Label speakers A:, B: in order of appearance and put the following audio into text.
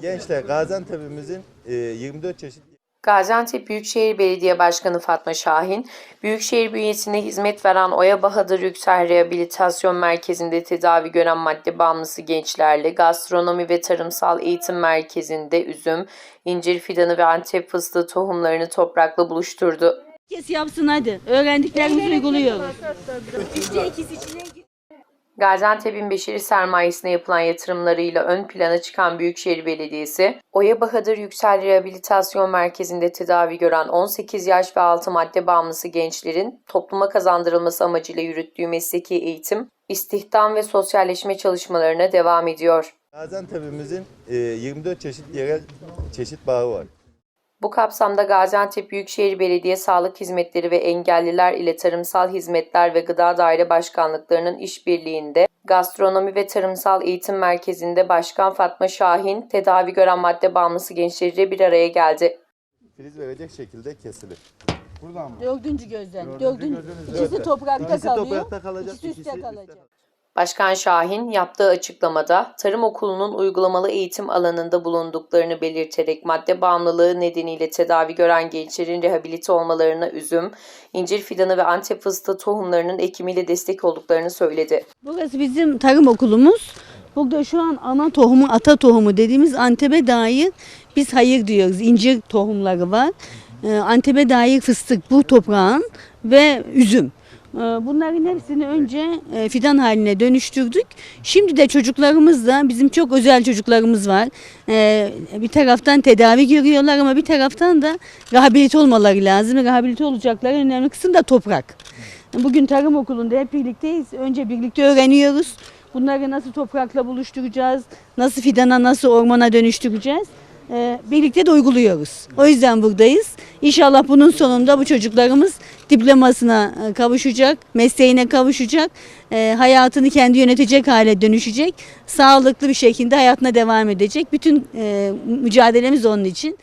A: Gençler Gaziantep'imizin e, 24 çeşit
B: Gaziantep Büyükşehir Belediye Başkanı Fatma Şahin, Büyükşehir bünyesinde hizmet veren Oya Bahadır Yüksel Rehabilitasyon Merkezi'nde tedavi gören madde bağımlısı gençlerle gastronomi ve tarımsal eğitim merkezinde üzüm, incir fidanı ve antep fıstığı tohumlarını toprakla buluşturdu.
C: Herkes yapsın hadi. Öğrendiklerimizi uyguluyoruz.
B: Gaziantep'in beşeri sermayesine yapılan yatırımlarıyla ön plana çıkan Büyükşehir Belediyesi, Oya Bahadır Yüksel Rehabilitasyon Merkezi'nde tedavi gören 18 yaş ve altı madde bağımlısı gençlerin topluma kazandırılması amacıyla yürüttüğü mesleki eğitim, istihdam ve sosyalleşme çalışmalarına devam ediyor.
A: Gaziantep'imizin e, 24 çeşit yerel çeşit bağı var.
B: Bu kapsamda Gaziantep Büyükşehir Belediye Sağlık Hizmetleri ve Engelliler ile Tarımsal Hizmetler ve Gıda Daire Başkanlıklarının işbirliğinde Gastronomi ve Tarımsal Eğitim Merkezi'nde Başkan Fatma Şahin tedavi gören madde bağımlısı gençleriyle bir araya geldi.
A: Filiz verecek şekilde kesilir.
C: Dördüncü gözden. Dördüncü. İkisi toprakta
A: İkisi
C: kalıyor.
A: toprakta kalacak,
C: İkisi üstte kalacak.
B: Başkan Şahin yaptığı açıklamada tarım okulunun uygulamalı eğitim alanında bulunduklarını belirterek madde bağımlılığı nedeniyle tedavi gören gençlerin rehabilite olmalarına üzüm, incir fidanı ve antep fıstığı tohumlarının ekimiyle destek olduklarını söyledi.
C: Burası bizim tarım okulumuz. Burada şu an ana tohumu, ata tohumu dediğimiz Antep'e dair biz hayır diyoruz. İncir tohumları var. Ee, Antep'e dair fıstık bu toprağın ve üzüm. Ee, Bunların hepsini önce e, fidan haline dönüştürdük. Şimdi de çocuklarımızla bizim çok özel çocuklarımız var. Ee, Bir taraftan tedavi görüyorlar ama bir taraftan da rehabilite olmaları lazım. Rehabilite olacakları önemli kısım da toprak. Bugün tarım okulunda hep birlikteyiz. Önce birlikte öğreniyoruz. Bunları nasıl toprakla buluşturacağız, nasıl fidana, nasıl ormana dönüştüreceğiz. Ee, birlikte de uyguluyoruz. O yüzden buradayız. İnşallah bunun sonunda bu çocuklarımız diplomasına e, kavuşacak, mesleğine kavuşacak, e, hayatını kendi yönetecek hale dönüşecek, sağlıklı bir şekilde hayatına devam edecek. Bütün e, mücadelemiz onun için.